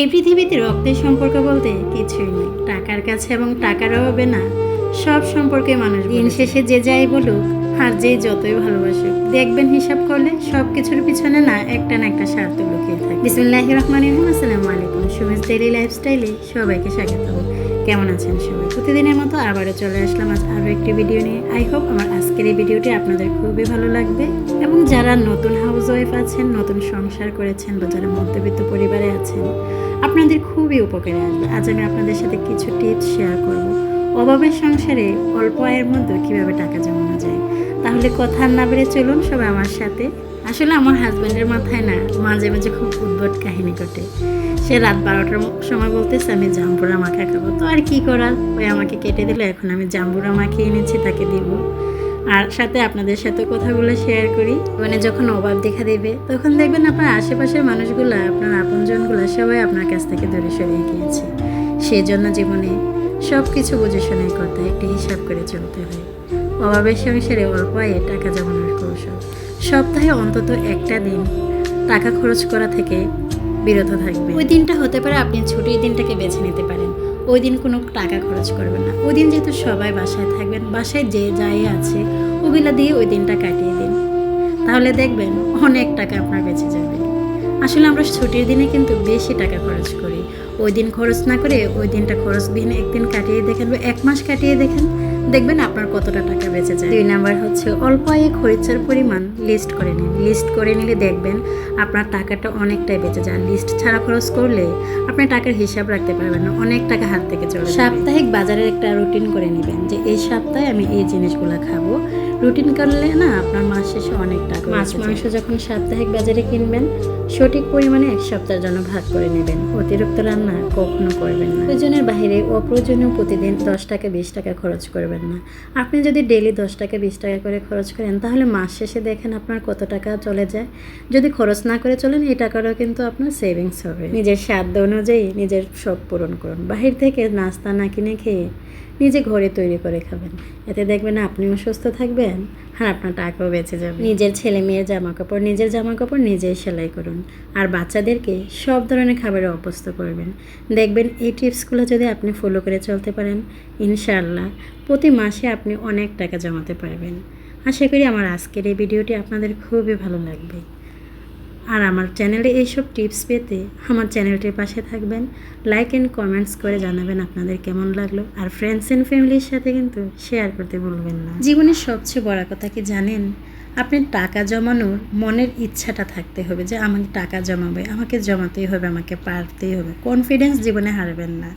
এই পৃথিবীতে রক্তের সম্পর্ক বলতে কিছুই নেই। টাকার কাছে এবং টাকার অভাবে না সব সম্পর্কে মানুষ দিন শেষে যে যাই বলুক আর যে যতই ভালোবাসুক দেখবেন হিসাব করলে সব কিছুর পিছনে না একটা না একটা স্বার্থ লুকিয়ে থাকে। বিসমুল্লাহ রহমান রহিম আসসালামু আলাইকুম। সুমেশ ডেলি লাইফস্টাইলে সবাইকে স্বাগত কেমন আছেন সবাই? প্রতিদিনের মতো আবারও চলে আসলাম আজ আরও একটি ভিডিও নিয়ে। আই হোপ আমার আজকের এই ভিডিওটি আপনাদের খুবই ভালো লাগবে। এবং যারা নতুন হাউস ওয়াইফ আছেন, নতুন সংসার করেছেন বা যারা মধ্যবিত্ত পরিবারে আছেন, আপনাদের খুবই উপকারে আসবে। আজ আমি আপনাদের সাথে কিছু টিপস শেয়ার করব। অভাবের সংসারে অল্প আয়ের মধ্যে কীভাবে টাকা জমানো যায়? তাহলে কথা না বেড়ে চলুন সবাই আমার সাথে। আসলে আমার হাজব্যান্ডের মাথায় না, মাঝে মাঝে খুব উদ্ভট কাহিনী ঘটে। সে রাত বারোটার সময় বলতেছে আমি জাম্বুরা মাখা খাব। তো আর কি করার? ওই আমাকে কেটে দিল এখন আমি জাম্বুরা মাখিয়ে এনেছি তাকে দিব। আর সাথে আপনাদের সাথে কথাগুলো শেয়ার করি। মানে যখন অভাব দেখা দেবে তখন দেখবেন আপনার আশেপাশের মানুষগুলো আপনার আপনজনগুলো সবাই আপনার কাছ থেকে দূরে সরিয়ে গিয়েছে। সেই জন্য জীবনে সব কিছু বুঝে শুনে করতে হয়, একটি হিসাব করে চলতে হয়। অভাবের সংসারে অল্প আয়ে টাকা জমানোর কৌশল। সপ্তাহে অন্তত একটা দিন টাকা খরচ করা থেকে বিরত থাকবে। ওই দিনটা হতে পারে আপনি ছুটির দিনটাকে বেছে নিতে পারেন। ওই দিন কোনো টাকা খরচ করবেন না। ওই দিন যেহেতু সবাই বাসায় থাকবেন, বাসায় যে যাই আছে, ওগুলা দিয়ে ওই দিনটা কাটিয়ে দিন। তাহলে দেখবেন অনেক টাকা আপনার বেঁচে যাবে। আসলে আমরা ছুটির দিনে কিন্তু বেশি টাকা খরচ করি। ওই দিন খরচ না করে ওই দিনটা খরচ দিন একদিন কাটিয়ে দেখেন বা এক মাস কাটিয়ে দেখেন, দেখবেন আপনার কতটা টাকা বেঁচে যায়। দুই নাম্বার হচ্ছে অল্প আয়ে খরচের পরিমাণ লিস্ট করে নিন। লিস্ট করে নিলে দেখবেন আপনার টাকাটা অনেকটাই বেঁচে যায়। লিস্ট ছাড়া খরচ করলে আপনি টাকার হিসাব রাখতে পারবেন না। অনেক টাকা হাত থেকে চলে সাপ্তাহিক বাজারের একটা রুটিন করে নেবেন যে, এই সপ্তাহে আমি এই জিনিসগুলো খাব রুটিন করলে না আপনার মাস শেষে অনেক টাকা মাছ মাংস যখন সাপ্তাহিক বাজারে কিনবেন সঠিক পরিমাণে এক সপ্তাহের জন্য ভাগ করে নেবেন। অতিরিক্ত রান্না কখনো করবেন না। প্রয়োজনের বাইরে অপ্রয়োজনীয় প্রতিদিন দশ টাকা বিশ টাকা খরচ করবেন না। আপনি যদি ডেলি দশ টাকা বিশ টাকা করে খরচ করেন তাহলে মাস শেষে দেখেন আপনার কত টাকা চলে যায়। যদি খরচ না করে চলেন এই টাকাটাও কিন্তু আপনার সেভিংস হবে। নিজের সাধ্য অনুযায়ী নিজের শখ পূরণ করুন। বাহির থেকে নাস্তা না কিনে খেয়ে নিজে ঘরে তৈরি করে খাবেন। এতে দেখবেন আপনিও সুস্থ থাকবেন। আর আপনার টাকাও বেঁচে যাবে। নিজের ছেলে মেয়ের জামা কাপড় নিজের জামা কাপড় নিজেই সেলাই করুন। আর বাচ্চাদেরকে সব ধরনের খাবারে অভ্যস্ত করবেন। দেখবেন এই টিপসগুলো যদি আপনি ফলো করে চলতে পারেন, ইনশাআল্লাহ প্রতি মাসে আপনি অনেক টাকা জমাতে পারবেন। আশা করি আমার আজকের এই ভিডিওটি আপনাদের খুবই ভালো লাগবে। আর আমার চ্যানেলে এইসব টিপস পেতে আমার চ্যানেলটির পাশে থাকবেন। লাইক অ্যান্ড কমেন্টস করে জানাবেন আপনাদের কেমন লাগল। আর ফ্রেন্ডস অ্যান্ড ফ্যামিলির সাথে কিন্তু শেয়ার করতে ভুলবেন না। জীবনের সবচেয়ে বড় কথা কি জানেন? আপনি টাকা জমানোর মনের ইচ্ছাটা থাকতে হবে যে, আমাকে টাকা জমাবে, আমাকে জমাতেই হবে, আমাকে পারতেই হবে। কনফিডেন্স জীবনে হারবেন না।